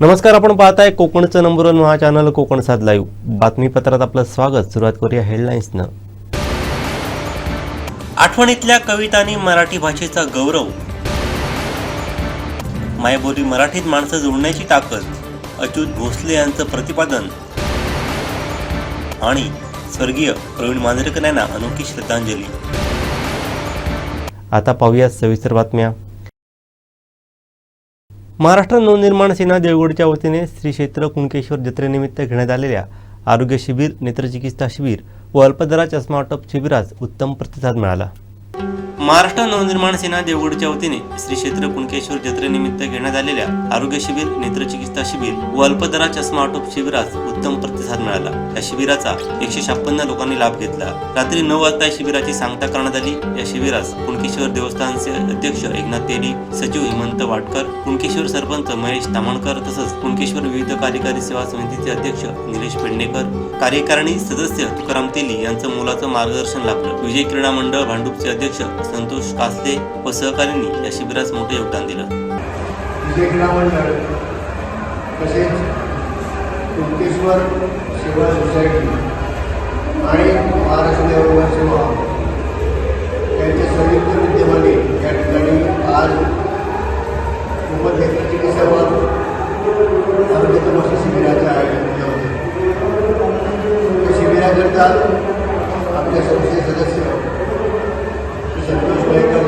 नमस्कार आपण पाहताय कोकणचं number one Maha channel Konkan सात लाईव्ह बातमीपत्रात आपलं स्वागत. सुरुवात करूया हेडलाईन्सनं आठवणीतल्या कवितांनी मराठी भाषेचा गौरव. मायबोली मराठीत माणसं जोडण्याची ताकद. अच्युत भोसले यांचं प्रतिपादन. आणि स्वर्गीय प्रवीण मांजरेकर यांना अनोखी श्रद्धांजली. आता पाहूया सविस्तर बातम्या. महाराष्ट्र नवनिर्माण सेना देवगडच्या वतीने श्री क्षेत्र कुणकेश्वर जत्रेनिमित्त घेण्यात आलेल्या आरोग्य शिबिर नेत्रचिकित्सा शिबिर व अल्पदरा चष्मा वाटप शिबिरास उत्तम प्रतिसाद मिळाला. महाराष्ट्र नवनिर्माण सेना देवगडच्या वतीने श्री क्षेत्र कुणकेश्वर जत्रेनिमित्त घेण्यात आलेल्या आरोग्य शिबिर नेत्रचिकित्सा शिबिर व अल्पदरा चष्मा आटोप शिबिरास उत्तम प्रतिसाद मिळाला. या शिबिराचा एकशे छप्पन्न लोकांनी लाभ घेतला. रात्री नऊ वाजता या शिबिराची सांगता करण्यात आली. या शिबिरास कुणकेश्वर देवस्थानचे अध्यक्ष एकनाथ तेली सचिव हेमंत वाटकर कुणकेश्वर सरपंच महेश तामणकर तसंच कुणकेश्वर विविध कार्यकारी सेवा समितीचे अध्यक्ष निलेश पेडणेकर कार्यकारिणी सदस्य तुकाराम तेली यांचं मोलाचं मार्गदर्शन लाभलं. विजय क्रीडा मंडळ भांडूपचे अध्यक्ष संतोष कासले व सहकाऱ्यांनी या शिबिरास मोठे योगदान दिलं. विजय मंडळ तसेच कुणकेश्वर सेवा सोसायटी आणि महाराष्ट्र देवभवन सेवा यांच्या संयुक्त विद्यमाने या ठिकाणी आज मोफत सेवा आरोग्य तपासणी शिबिराचं आयोजन केलं होतं. शिबिराकरता आपल्या संस्थेचे सदस्य संतोष मयेकर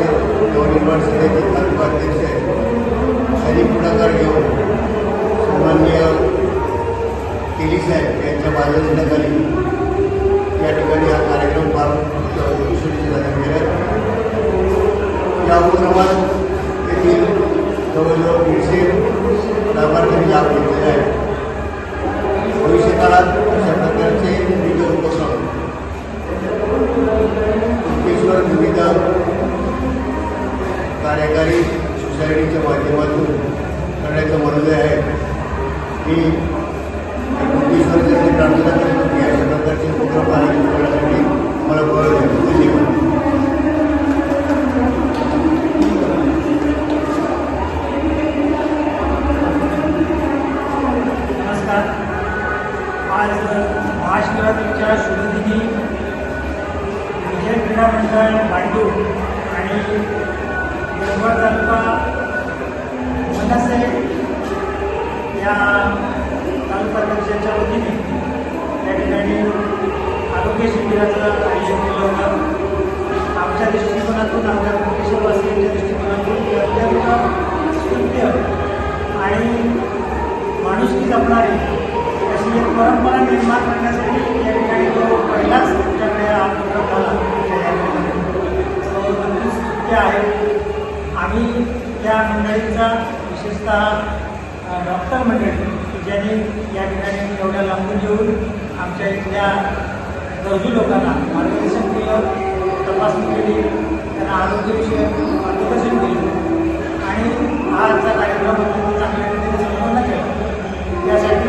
नवनिर्माण सेनेचे तालुका अध्यक्ष आहेत त्यांनी पुढाकार घेऊन सन्मान्य केली साहेब यांच्या मार्गदर्शनाखाली या ठिकाणी हा कार्यक्रम फार यशस्वी झाला गेला या उपक्रमात येथील जवळजवळ दीडशे लाभार्थी लाभ घेतलेले आहेत भविष्यकाळात अशा प्रकारचे विविध उपक्रम कुणकेश्वर विविध कार्यकारी सोसायटीच्या माध्यमातून करण्याचं मनोदय आहे की कुणकेश्वरचे जे प्रार्थना करत होती अशा प्रकारचे उपक्रम आयोजित करण्यासाठी मला बळ धन्यवाद नमस्कार आज महाशिवरात्रीच्या शुभदिनी विजय क्रीडा मंडळ भांडूर आणि देवगड तालुका मनसे या तालुकाध्यक्षाच्या वतीने या ठिकाणी आरोग्य शिबिराचं आयोजन केलं होतं आमच्या दृष्टिकोनातून आमच्या कुटुंबवासियांच्या दृष्टिकोनातून अत्यंत स्तुत्य आणि माणुसकी जपणारी अशी एक परंपरा निर्माण करण्यासाठी या ठिकाणी तो पहिलाच आमच्याकडे हा उपक्रम झाला. नक्कीच स्तुत्य आहे. आम्ही त्या मंडळीचा विशेषतः डॉक्टर मंडळी ज्यांनी या ठिकाणी एवढ्या लांबून येऊन आमच्या इथल्या गरजू लोकांना मार्गदर्शन केलं तपासणी केली आरोग्यविषयक मार्गदर्शन केलं. आणि आजचा कार्यक्रम अत्यंत चांगल्या रीतीने संपन्न केला. त्यासाठी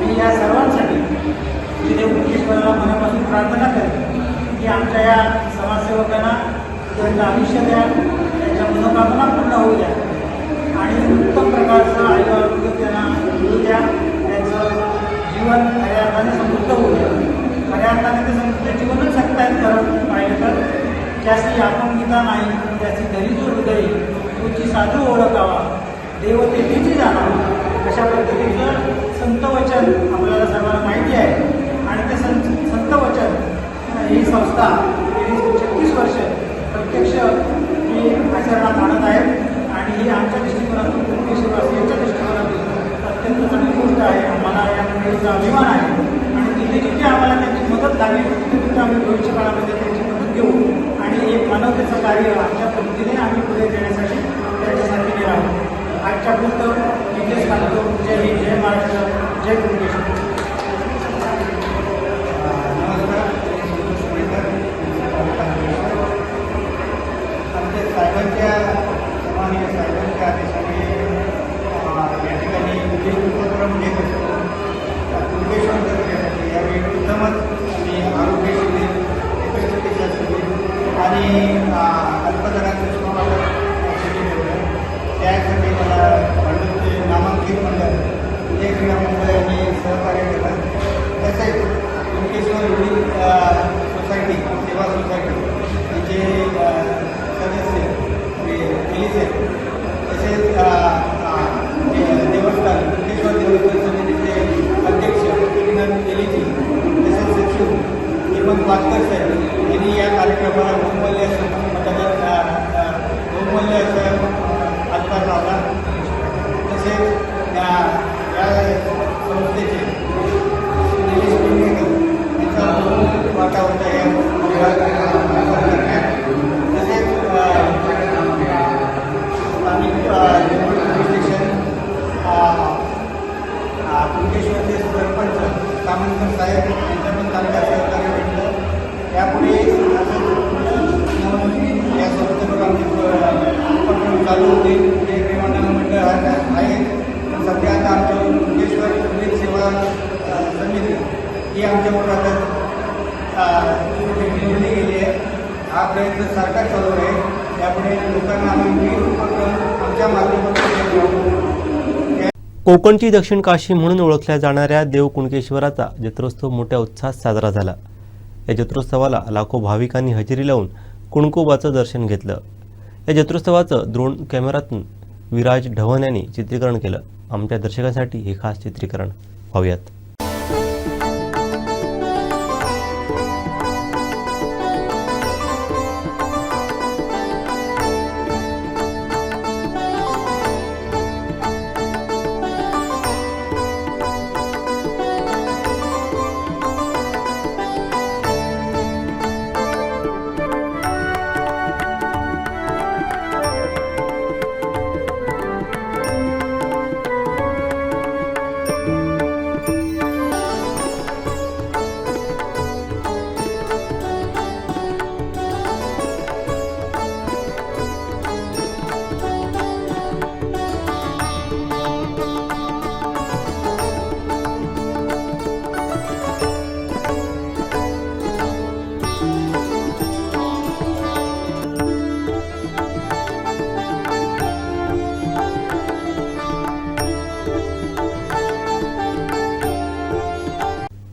मी या सर्वांसाठी तिथे देवकेश्वराला मनापासून प्रार्थना करते की आमच्या या समाजसेवकांना त्यांचं आयुष्य द्या त्यांच्या मनोकामना पूर्ण होऊ द्या. आणि उत्तम प्रकारचं आयु आरोग्य त्यांना मिळू द्या त्यांचं जीवन खऱ्या अर्थाने समृद्ध होऊ द्या. खऱ्या अर्थाने ते समृद्ध जीवनच शकता येत खरं पाहिलं तर ज्याची अपंगिता नाही त्याची दरिद्र हृदय तुझी साधू ओळखावा देव तेथीची जाणावी अशा पद्धतीचं संतवचन आपल्याला सर्वांना माहिती आहे. आणि ते संत संतवचन ही संस्था गेली छत्तीस वर्ष प्रत्यक्ष ही आचरणात आणत आहे. आणि ही आमच्या दृष्टिकोनातून कुटुंबवासियांच्या दृष्टिकोनातून अत्यंत चांगली गोष्ट आहे. आम्हाला या मंडळीचा अभिमान आहे. आणि तिथे जिथे आम्हाला त्यांची मदत लागेल तिथे तिथे आम्ही भविष्यकाळामध्ये त्यांची मदत घेऊ. आणि एक मानवतेचं कार्य आमच्या पद्धतीने आम्ही पुढे देण्यासाठी त्याच्यासाठी आहोत. आजच्या पुस्तक इथेच सांगतो जय हिंद जय महाराष्ट्र जय कुंकेश्वर ही आमच्या पोटात निवडले गेले हा प्रयत्न सरकार चालू आहे. त्यामुळे लोकांना आम्ही विविध उपक्रम आमच्या माध्यमातून कोकणची दक्षिण काशी म्हणून ओळखल्या जाणाऱ्या देव कुणकेश्वराचा जत्रोत्सव मोठ्या उत्साहात साजरा झाला. या जत्रोत्सवाला लाखो भाविकांनी हजेरी लावून कुणकोबाचं दर्शन घेतलं. या जत्रोत्सवाचं द्रोण कॅमेऱ्यातून विराज ढवण यांनी चित्रीकरण केलं. आमच्या दर्शकांसाठी हे खास चित्रीकरण. पाहूयात.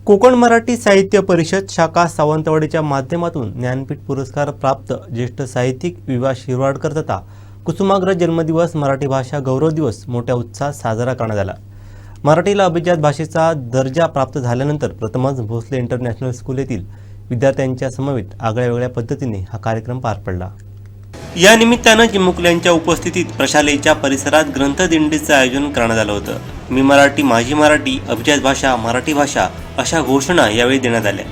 कोकण मराठी साहित्य परिषद शाखा सावंतवाडीच्या माध्यमातून ज्ञानपीठ पुरस्कार प्राप्त ज्येष्ठ साहित्यिक विवा शिरवाडकर तथा कुसुमाग्रज जन्मदिवस मराठी भाषा गौरव दिवस मोठ्या उत्साहात साजरा करण्यात आला. मराठीला अभिजात भाषेचा दर्जा प्राप्त झाल्यानंतर प्रथमच भोसले इंटरनॅशनल स्कूल येथील विद्यार्थ्यांच्या समवेत आगळ्या वेगळ्या पद्धतीने हा कार्यक्रम पार पडला. या निमित्तानं चिमुकल्यांच्या उपस्थितीत प्रशालेच्या परिसरात ग्रंथदिंडीचं आयोजन करण्यात आलं होतं. मी मराठी माझी मराठी अभिजात भाषा मराठी भाषा अशा घोषणा यावेळी देण्यात आल्या.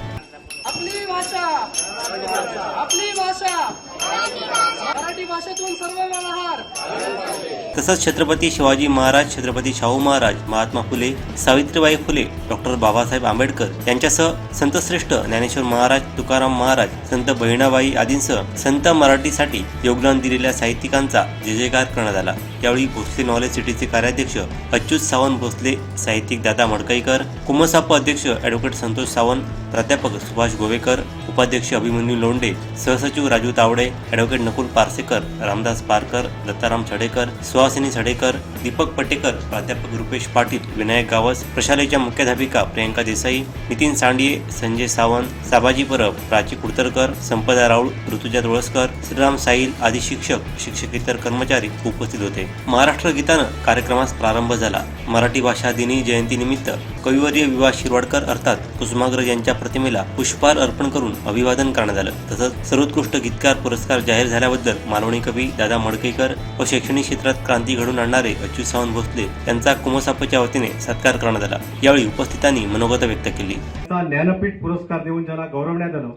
तसंच छत्रपती शिवाजी महाराज छत्रपती शाहू महाराज महात्मा फुले सावित्रीबाई फुले डॉक्टर बाबासाहेब आंबेडकर यांच्यासह संतश्रेष्ठ ज्ञानेश्वर महाराज तुकाराम महाराज संत बहिणाबाई आदींसह संत मराठीसाठी योगदान दिलेल्या साहित्यिकांचा जय जयकार करण्यात आला. यावेळी भोसले नॉलेज सिटीचे कार्याध्यक्ष अच्युत सावंत भोसले साहित्यिक दादा मडकईकर कुमसाप अध्यक्ष ॲडव्होकेट संतोष सावंत प्राध्यापक सुभाष गोवेकर उपाध्यक्ष अभिमन्यू लोंडे सहसचिव राजू तावडे ॲडव्होकेट नकुल पारसेकर रामदास पारकर दत्ताराम छडेकर सुहासिनी सडेकर दीपक पटेकर प्राध्यापक रुपेश पाटील विनायक गावस प्रशालेच्या मुख्याध्यापिका प्रियंका देसाई नितीन सांडिये संजय सावंत साबाजी परब प्राची कुडतरकर संपदा राऊळ ऋतुजा तुळसकर श्रीराम साईल आदी शिक्षक शिक्षकेतर कर्मचारी उपस्थित होते. महाराष्ट्र गीतानं कार्यक्रमास प्रारंभ झाला. मराठी भाषा दिनी जयंतीनिमित्त कविवर्य विवा शिरवाडकर अर्थात कुसुमाग्रज यांच्या प्रतिमेला पुष्पहार अर्पण करून अभिवादन करण्यात आलं. तसंच सर्वोत्कृष्ट गीतकार पुरस्कार जाहीर झाल्याबद्दल मालवणी कवी दादा मडकेकर व शैक्षणिक क्षेत्रात क्रांती घडून आणणारे अच्युत सावंत भोसले यांचा कुमसापच्या वतीने सत्कार करण्यात आला. यावेळी उपस्थितांनी मनोगत व्यक्त केली. ज्ञानपीठ पुरस्कार देऊन ज्यांना गौरवण्यात आलं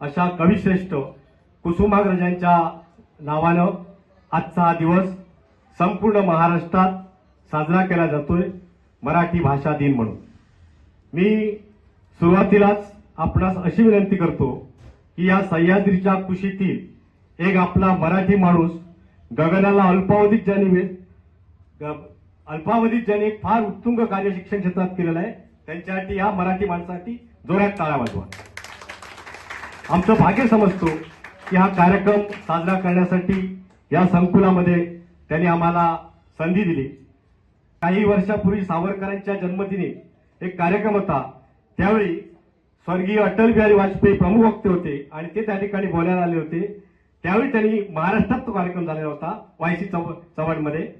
अशा कविश्रेष्ठ कुसुमाग्रजांच्या नावानं आजचा हा दिवस संपूर्ण महाराष्ट्रात साजरा केला जातोय मराठी भाषा दिन म्हणून. मी सुरुवातीलाच आपणास अशी विनंती करतो की या सह्याद्रीच्या कुशीतील एक आपला मराठी माणूस गगनाला अल्पावधीत ज्यांनी अल्पावधीत ज्यांनी एक फार उत्तुंग कार्य शिक्षण क्षेत्रात केलेलं आहे त्यांच्यासाठी या मराठी माणसासाठी जोरात टाळा वाजवा. आमचं भाग्य समजतो की हा कार्यक्रम साजरा करण्यासाठी या संकुलामध्ये त्यांनी आम्हाला संधी दिली. काही वर्षापूर्वी सावरकरांच्या जन्मदिनी एक कार्यक्रम होता. त्यावेळी स्वर्गीय अटल बिहारी वाजपेयी प्रमुख वक्ते होते आणि ते त्या ठिकाणी बोलायला आले होते. त्यावेळी त्यांनी महाराष्ट्रात तो कार्यक्रम झालेला होता वायसी चव चव्हाणमध्ये.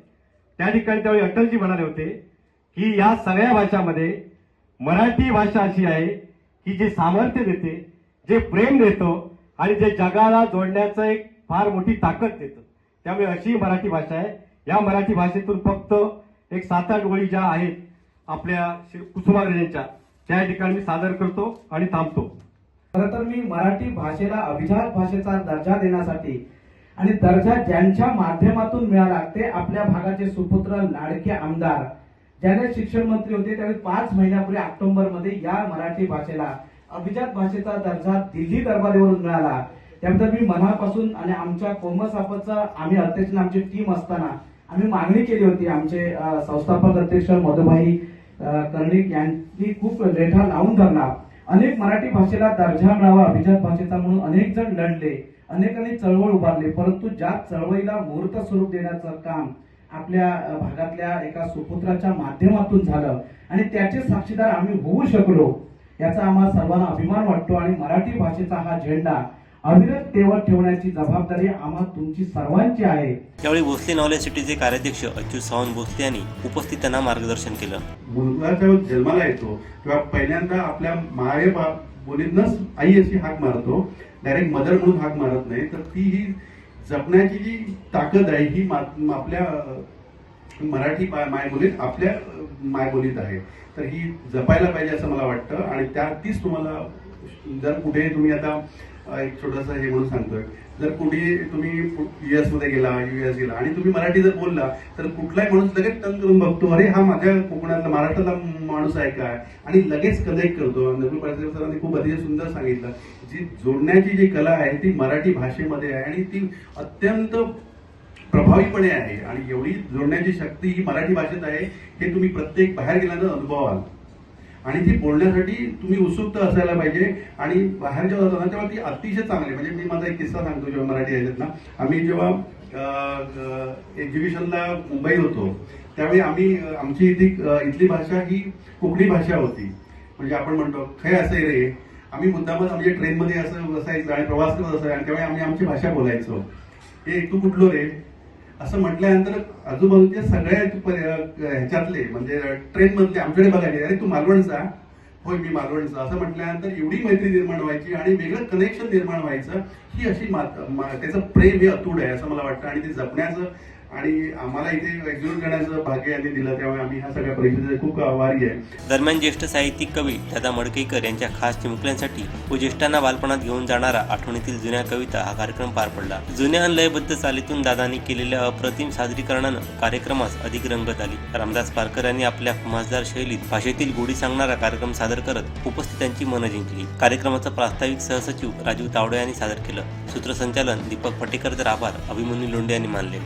त्या ठिकाणी त्यावेळी अटलजी म्हणाले होते की या सगळ्या भाषामध्ये मराठी भाषा अशी आहे की जे सामर्थ्य देते जे प्रेम देतो आणि जे जगाला जोडण्याचं एक फार मोठी ताकद देतं. त्यामुळे अशी मराठी भाषा आहे. या मराठी भाषेतून फक्त एक सात आठ ओळी ज्या आहेत आपल्या श्री- कुसुमाग्रजांच्या त्या ठिकाणी मी सादर करतो आणि थांबतो. खरं तर मी मराठी भाषेला अभिजात भाषेचा दर्जा देण्यासाठी आणि दर्जा ज्यांच्या माध्यमातून मिळाला ते आपल्या भागाचे सुपुत्र लाडके आमदार ज्याने शिक्षण मंत्री होते त्यावेळी पाच महिन्यापूर्वी ऑक्टोबरमध्ये या मराठी भाषेला अभिजात भाषेचा दर्जा दिल्ली दरबारीवरून मिळाला. त्याबद्दल मी मनापासून आणि आमच्या कोमसापचा आम्ही अध्यक्ष आमची टीम असताना आम्ही मागणी केली होती आमचे संस्थापक अध्यक्ष मधुभाई कर्णिक यांनी खूप रेठा लावून धरला. अनेक मराठी भाषेला दर्जा मिळावा अभिजात भाषेचा म्हणून अनेक जण लढले अनेकांनी चळवळ उभारली परंतु ज्या चळवळीला मूर्त स्वरूप देण्याचं काम आपल्या भागातल्या एका सुपुत्राच्या माध्यमातून झालं आणि त्याचे साक्षीदार आम्ही होऊ शकलो याचा आम्हाला सर्वांना अभिमान वाटतो आणि मराठी भाषेचा हा झेंडा अविरत तेवत ठेवण्याची जबाबदारी आम्हा तुमची सर्वांची आहे. त्यावेळी भोसले नॉलेज सिटीचे कार्याध्यक्ष अच्युत सावंत भोसले यांनी उपस्थितांना मार्गदर्शन केलं. मुलगा जेव्हा जन्माला येतो तेव्हा पहिल्यांदा आपल्या माय बा मुलींनाच आई अशी हाक मारतो. डायरेक्ट मदर म्हणून हाक मारत नाही. तर ती ही जपण्याची जी ताकद आहे ही मा- आपल्या मराठी माय मायबोलीत आपल्या मायबोलीत आहे. तर ही जपायला पाहिजे असं मला वाटतं. आणि त्या तीच तुम्हाला जर कुठे तुम्ही आता एक छोटस हे म्हणून सांगतोय. जर कुणी तुम्ही युएसमध्ये गेला युएस गेला आणि तुम्ही मराठी जर बोलला तर कुठलाही माणूस लगेच टन करून बघतो अरे हा माझ्या कोकणातला महाराष्ट्रातला माणूस आहे काय आणि लगेच कनेक्ट करतो. नवीन पाटील सरांनी खूप अतिशय सुंदर सांगितलं. जी जोडण्याची जी कला आहे ती मराठी भाषेमध्ये आहे आणि ती अत्यंत प्रभावीपणे आहे. आणि एवढी जोडण्याची शक्ती ही मराठी भाषेत आहे हे तुम्ही प्रत्येक बाहेर गेल्यानंतर अनुभवाल. आणि ती बोलण्यासाठी तुम्ही उत्सुक असायला पाहिजे. आणि बाहेर जेव्हा ना तेव्हा ती अतिशय चांगली म्हणजे मी माझा एक किस्सा सांगतो जेव्हा मराठी यायच्यात ना. आम्ही जेव्हा एक्झिबिशनला मुंबई होतो त्यावेळी आम्ही आमची इथली इथली भाषा ही कोकणी भाषा होती. म्हणजे आपण म्हणतो खय असे रे? आम्ही मुद्दामच म्हणजे ट्रेनमध्ये असं बसायचं आणि प्रवास करत असायचं आणि त्यावेळी आम्ही आमची भाषा बोलायचो. हे तू कुठलो रे? असं म्हटल्यानंतर आजूबाजूच्या सगळ्या ह्याच्यातले म्हणजे ट्रेन मधले आमच्याकडे बघायचे अरे तू मालवणचा? होय मी मालवणचा. असं म्हटल्यानंतर एवढी मैत्री निर्माण व्हायची आणि वेगळं कनेक्शन निर्माण व्हायचं ही अशी मात- मा- त्याचं प्रेम हे अतूट आहे असं मला वाटतं. आणि ते जपण्याचं आणि आम्हाला इथे एक्झिक्यूट करण्याचं भाग्य यांनी दिलं त्यामुळे आम्ही ह्या सगळ्या परिषदेचे खूप आभारी आहे. दरम्यान ज्येष्ठ साहित्यिक कवी दादा मडकेकर यांच्या खास चिमुकल्यांसाठी व ज्येष्ठांना बालपणात घेऊन जाणारा आठवणीतील जुन्या कविता हा कार्यक्रम पार पडला. जुन्या लयबद्ध चालीतून दादांनी केलेल्या अप्रतिम सादरीकरणानं कार्यक्रमास अधिक रंगत आली. रामदास पारकर यांनी आपल्या खुमासदार शैलीत भाषेतील गोडी सांगणारा कार्यक्रम सादर करत उपस्थितांची मनं जिंकली. कार्यक्रमाचं प्रास्ताविक सहसचिव राजीव तावडे यांनी सादर केलं. सूत्रसंचालन दीपक फटेकर तर आभार अभिमन्यू लोंढे यांनी मानले.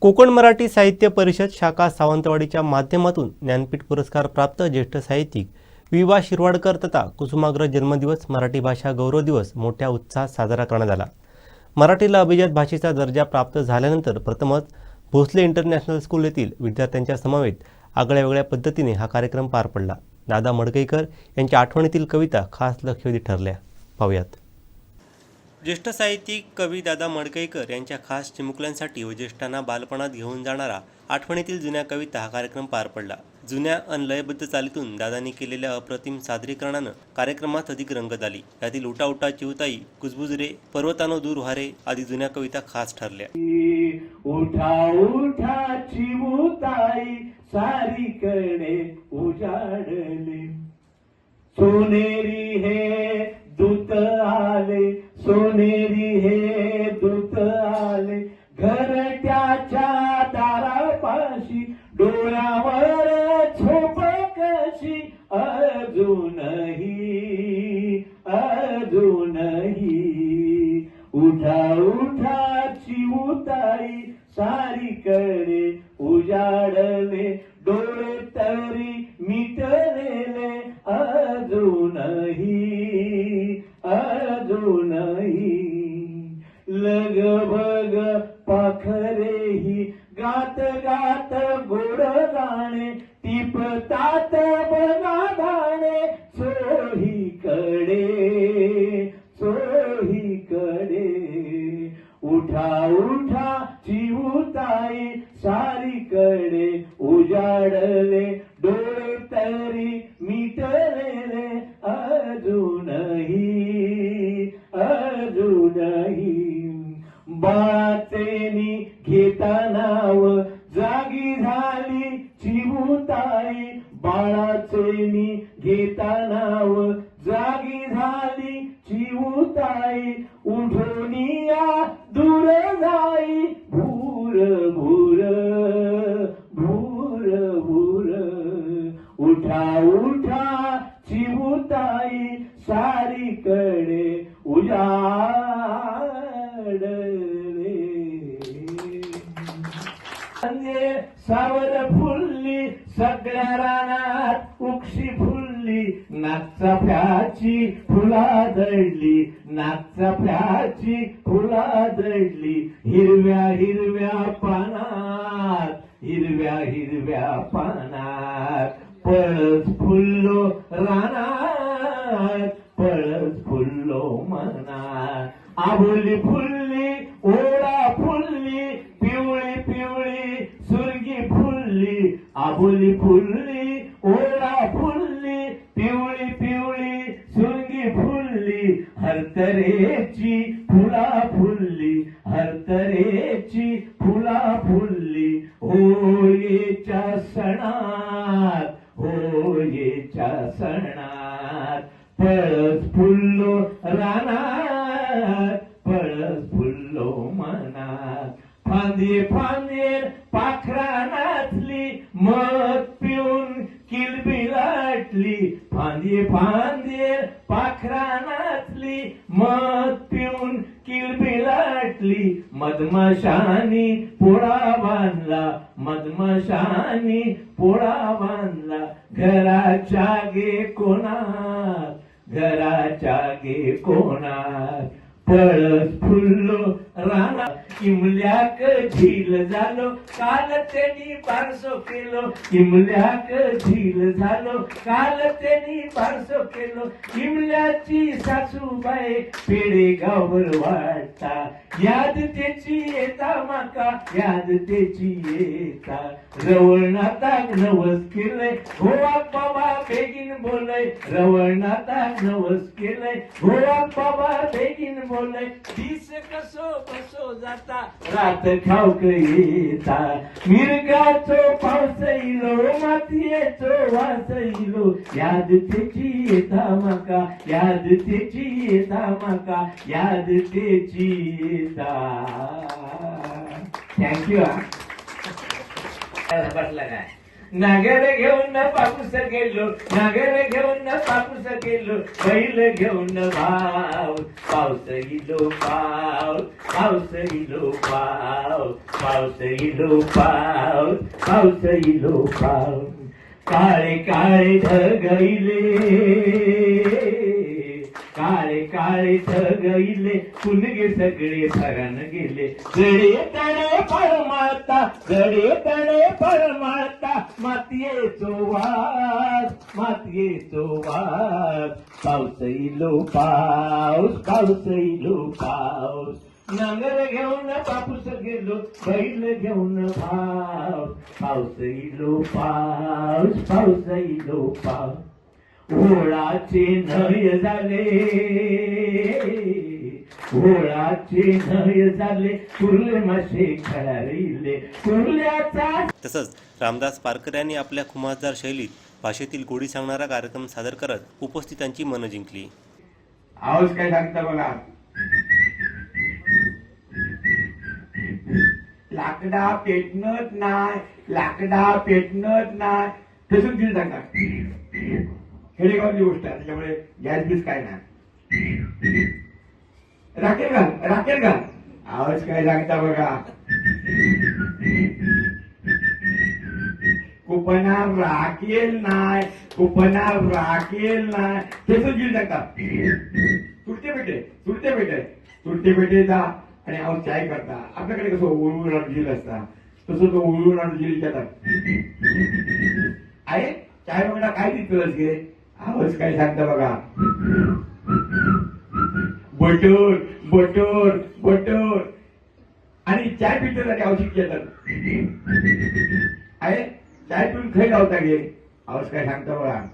कोकण मराठी साहित्य परिषद शाखा सावंतवाडीच्या माध्यमातून ज्ञानपीठ पुरस्कार प्राप्त ज्येष्ठ साहित्यिक विवा शिरवाडकर तथा कुसुमाग्र जन्मदिवस मराठी भाषा गौरव दिवस मोठ्या उत्साहात साजरा करण्यात आला. मराठीला अभिजात भाषेचा दर्जा प्राप्त झाल्यानंतर प्रथमच भोसले इंटरनॅशनल स्कूल येथील विद्यार्थ्यांच्या समवेत आगळ्या वेगळ्या पद्धतीने हा कार्यक्रम पार पडला. दादा मडकईकर यांच्या आठवणीतील कविता खास लक्षवेधी ठरल्या. पाहूयात. ज्येष्ठ साहित्यिक कवी दादा मडकईकर यांच्या खास चिमुकल्यांसाठी व ज्येष्ठांना बालपणात घेऊन जाणारा आठवणीतील जुन्या कविता हा कार्यक्रम पार पडला. जुन्या अन लयबद्ध चालीतून दादांनी केलेल्या अप्रतिम सादरीकरणानं कार्यक्रमात अधिक रंगत आली यातील उटा उटा चिवताई कुजबुजरे पर्वतानो दूर व्हारे आदी जुन्या कविता खास ठरल्या. उठा उठा चिवताई सारी कडे उजाडले. सोनेरी हे दूत आले सोनेरी हे दूत आले. घरट्याच्या दारापाशी डोळ्यावर झोप कशी? अजूनही अजूनही. उठा उठा चिमुताई सारीकडे उजाडले. डोळे तरी नाव फुल्लो आबुली आबोली फुलली ओळा फुलली पिवळी पिवळी सुरगी फुलली. आबोली फुलली ओळा फुलली पिवळी पिवळी सुरगी फुलली. हरतरे घातली मधमाशानी पोळा बांधला मधमाशानी पोळा बांधला घराच्या गे कोणार घराच्या गे कोणार पळस फुल्लो राणा किमल्याक झील झालो? काल त्यांनी बारसो केलो. किमल्याक झील झालो? काल त्यांनी बारसो केलो. किमल्याची सासूबाई पेडे गावर वाटता याद त्याची येता माका याद त्याची येता. रवळनाता नवस केलंय. गोवा बाबा बेगीन बोलय. रवळनाता नवस केलंय. गोवा बाबा बेगीन बोलय. दिस कसो कसो जाता. रात खाऊक येता मिरगाचो पावस इलो मातयेचो वास इलो याद तेची येता माका याद तेची येता माका याद तेची येता थँक्यू बसला काय? नागर घेऊन पापूस गेलो नागर घेऊन पापूस गेलो बैल घेऊन भाव पाऊस इलो पाव पाऊस इलो पाव पाऊस इलो पाव पाऊस इलो पाव. काळे काळे ढगईले काळे काळे ढगईले कुणगे सगळे फरण गेले. गडे तणे परमाता गडे तणे परमाता मातीयेचो वास मातीयेचो वास पाऊस इलो पाऊस पाऊस इलो पाऊस. नांगर घेऊन पापूस गेलो बैल घेऊन पाऊस पाऊस इलो पाऊस पाऊस इलो पाऊस. ओळाचे नय झाले. तसंच रामदास पारकर यांनी आपल्या खुमासदार शैलीत भाषेतील गोडी सांगणारा कार्यक्रम सादर करत उपस्थितांची मनं जिंकली. आवाज काय सांगता बघा लाकडा पेटणत नाही लाकडा पेटणत नाही. तसंच दिल सांगा खेडेगावची गोष्ट आहे त्याच्यामुळे गॅस बीस काय नाही. राखेल घाल राखेल घाल आवाज काय सांगता बघा कुपना राखेल नाय कुपना राखेल नाय तसंच दिल सांगता सुटते पेटे सुटते पेटे सुटते पेटे जा आणि आवाज चाय करता आपल्याकडे कसं उरवर झील असता तसं तो उळू राण दिली आहे चाय बघा काय दिसतोस घे आवाज काय सांगता बघा बटर बटर बटर. आणि चाय पिण्यासाठी औषध घेतात. आहे? चाय पिऊन खै लावता गे? आवाज काय सांगता बघा.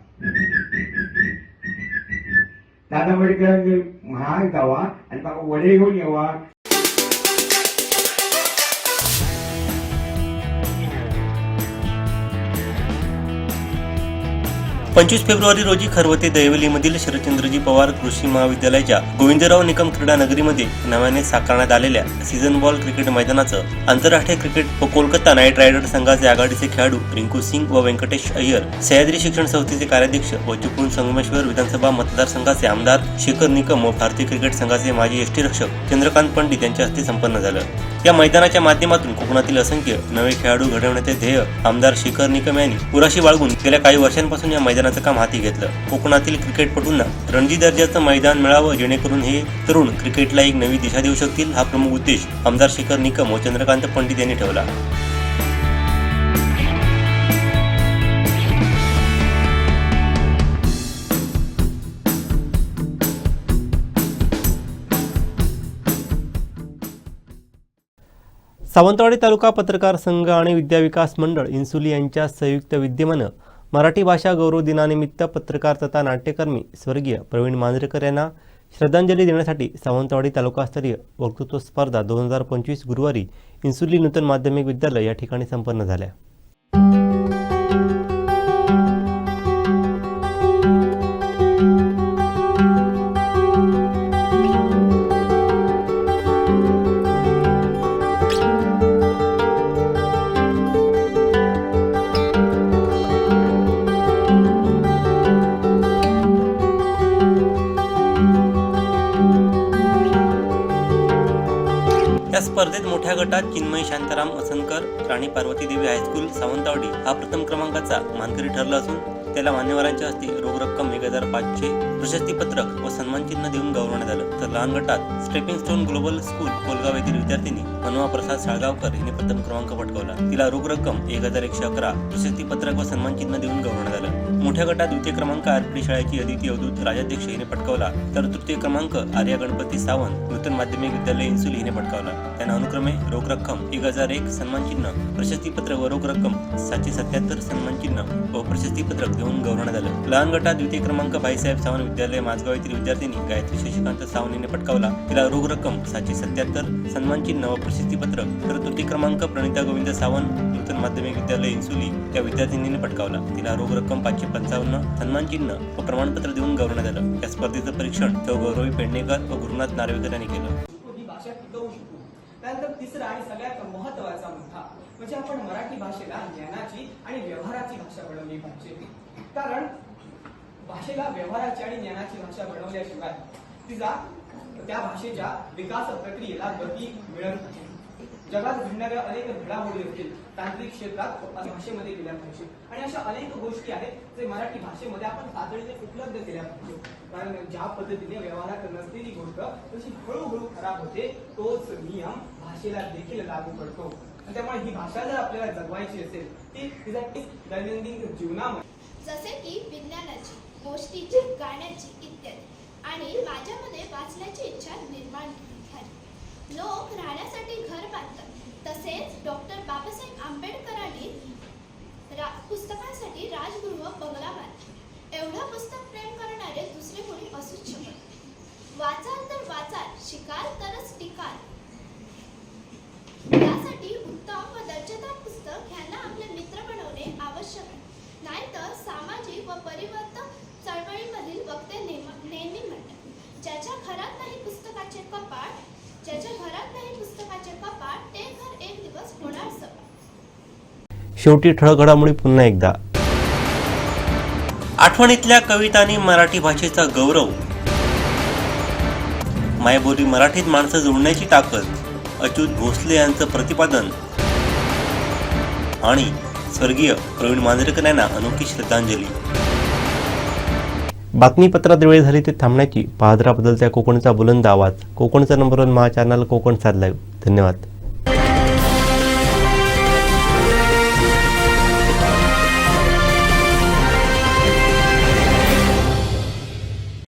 दादा वडेकर महाग जावा आणि बाबा वडे घेऊन यावा. पंचवीस फेब्रुवारी रोजी खरवते दैवलीमधील शरदचंद्रजी पवार कृषी महाविद्यालयाच्या गोविंदराव निकम क्रीडा नगरीमध्ये नव्याने साकारण्यात आलेल्या सीझन बॉल क्रिकेट मैदानाचं आंतरराष्ट्रीय क्रिकेट व कोलकाता नाईट रायडर्स संघाचे आघाडीचे खेळाडू रिंकू सिंग व व्यंकटेश अय्यर सह्याद्री शिक्षण संस्थेचे कार्याध्यक्ष व चिपळूण संगमेश्वर विधानसभा मतदारसंघाचे आमदार शेखर निकम व भारतीय क्रिकेट संघाचे माजी यष्टीरक्षक चंद्रकांत पंडित यांच्या हस्ते संपन्न झालं. या मैदानाच्या माध्यमातून कोकणातील असंख्य नवे खेळाडू घडवण्याचे ध्येय आमदार शेखर निकम यांनी पुराशी बाळगून गेल्या काही वर्षांपासून या मैदानाचं काम हाती घेतलं. कोकणातील क्रिकेटपटूंना रणजी दर्जाचं मैदान मिळावं जेणेकरून हे तरुण क्रिकेटला एक नवी दिशा देऊ शकतील हा प्रमुख उद्देश आमदार शेखर निकम व चंद्रकांत पंडित यांनी ठेवला. सावंतवाडी तालुका पत्रकार संघ आणि विद्याविकास मंडळ इन्सुली यांच्या संयुक्त विद्यमानं मराठी भाषा गौरव दिनानिमित्त पत्रकार तथा नाट्यकर्मी स्वर्गीय प्रवीण मांजरेकर यांना श्रद्धांजली देण्यासाठी सावंतवाडी तालुकास्तरीय वक्तृत्व स्पर्धा दोन हजार पंचवीस गुरुवारी इन्सुली नूतन माध्यमिक विद्यालय या ठिकाणी संपन्न झाल्या. गटात चिन्मय शांताराम असनकर राणी पार्वती देवी हायस्कूल सावंतवाडी हा प्रथम क्रमांकाचा मानकरी ठरला असून त्याला मान्यवरांच्या हस्ते रोख रक्कम एक हजार पाचशे प्रशस्तीपत्रक व व सन्मानचिन्ह देऊन गौरवण्यात आलं. तर लहान गटात stepping stone global school Kolgaon येथील विद्यार्थिनी मनवा प्रसाद साळगावकर हिने प्रथम क्रमांक पटकावला. तिला रोख रक्कम एक हजार एकशे अकरा प्रशस्तीपत्रक व व सन्मानचिन्ह देऊन गौरवण्यात आलं. मोठ्या गटात द्वितीय क्रमांक आरपी शाळेची अदिती अवधूत राजाध्यक्ष हिने पटकावला तर तृतीय क्रमांक आर्या गणपती सावंत नूतन माध्यमिक विद्यालय इन्सुली हिने पटकावला. त्यांना अनुक्रमे रोख रक्कम एक हजार एक सन्मानचिन्ह प्रशस्तीपत्र व रोख रक्कम सातशे सत्याहत्तर सन्मानचिन्ह व प्रशस्तीपत्रक देऊन गौरवण्यात आलं. लहान गटात द्वितीय क्रमांक भाईसाहेब सावंत विद्यालय माझगाव येथील विद्यार्थिनी गायत्री शशिकांत सावंत हिने पटकावला. तिला रोख रक्कम सातशे सत्याहत्तर सन्मानचिन्ह व प्रशस्तीपत्र तर तृतीय क्रमांक प्रणिता गोविंद सावंत नूतन माध्यमिक विद्यालय इन्सुली त्या विद्यार्थिनीने पटकावला. तिला रोख रक्कम पाचशे पंचावन्न सन्मानचिन्ह व प्रमाणपत्र देऊन गौरवण्यात आलं. या स्पर्धेचं परीक्षण तो गौरवी पेडणेकर व गुरुनाथ नार्वेकर यांनी केलं भाषा त्यानंतर तिसरा आणि सगळ्यात महत्त्वाचा मुद्दा म्हणजे आपण मराठी भाषेला ज्ञानाची आणि व्यवहाराची भाषा बनवली पाहिजे. कारण भाषेला व्यवहाराची आणि ज्ञानाची भाषा बनवल्याशिवाय तिचा त्या भाषेच्या विकास प्रक्रियेला गती मिळत नाही. जगात घडणाऱ्या अनेक घडामोडी असतील तांत्रिक क्षेत्रात भाषेमध्ये केल्या पाहिजे. आणि अशा अनेक गोष्टी आहेत जे मराठी भाषेमध्ये आपण तातडीने उपलब्ध केल्या पाहिजे. कारण ज्या पद्धतीने व्यवहारात नसलेली गोष्ट तशी हळूहळू खराब होते तोच नियम भाषेला देखील लागू पडतो. त्यामुळे ही भाषा जर आपल्याला जगवायची असेल ती तिचा दैनंदिन जीवनामध्ये. जसे की विज्ञानाची गोष्टीची गाण्याची इत्यादी. आणि माझ्यामध्ये वाचण्याची इच्छा निर्माण लोक राहण्यासाठी घर बांधतात. तसेच डॉक्टर बाबासाहेब आंबेडकरांनी रा पुस्तकांसाठी राजगृह बंगला बांधला. एवढं पुस्तक प्रेम करणारे दुसरे कोणी असूच शकत वाचाल तर वाचाल शिकाल तरच टिकाल. यासाठी उत्तम व दर्जेदार पुस्तक ह्यांना आपले मित्र बनवणे आवश्यक आहे. नाहीतर सामाजिक व परिवर्तन चळवळीमधील वक्ते नेम- नेहमी म्हणतात. ज्याच्या घरात नाही पुस्तकाचे कपाट ज्याच्या घरात नाही पुस्तकाचे कपाट ते घर एक दिवस होणार सपाट शेवटी ठळक घडामोडी पुन्हा एकदा. आठवणीतल्या कवितांनी मराठी भाषेचा गौरव. मायबोली मराठीत माणसं जोडण्याची ताकद अच्युत भोसले यांचं प्रतिपादन. आणि स्वर्गीय प्रवीण मांजरेकर यांना अनोखी श्रद्धांजली. बातमीपत्रात वेळ झाली ते थांबण्याची. पादरा बदलत्या कोकणचा बुलंद आवाज. कोकणचा number one Maha channel Konkan साधलाय धन्यवाद.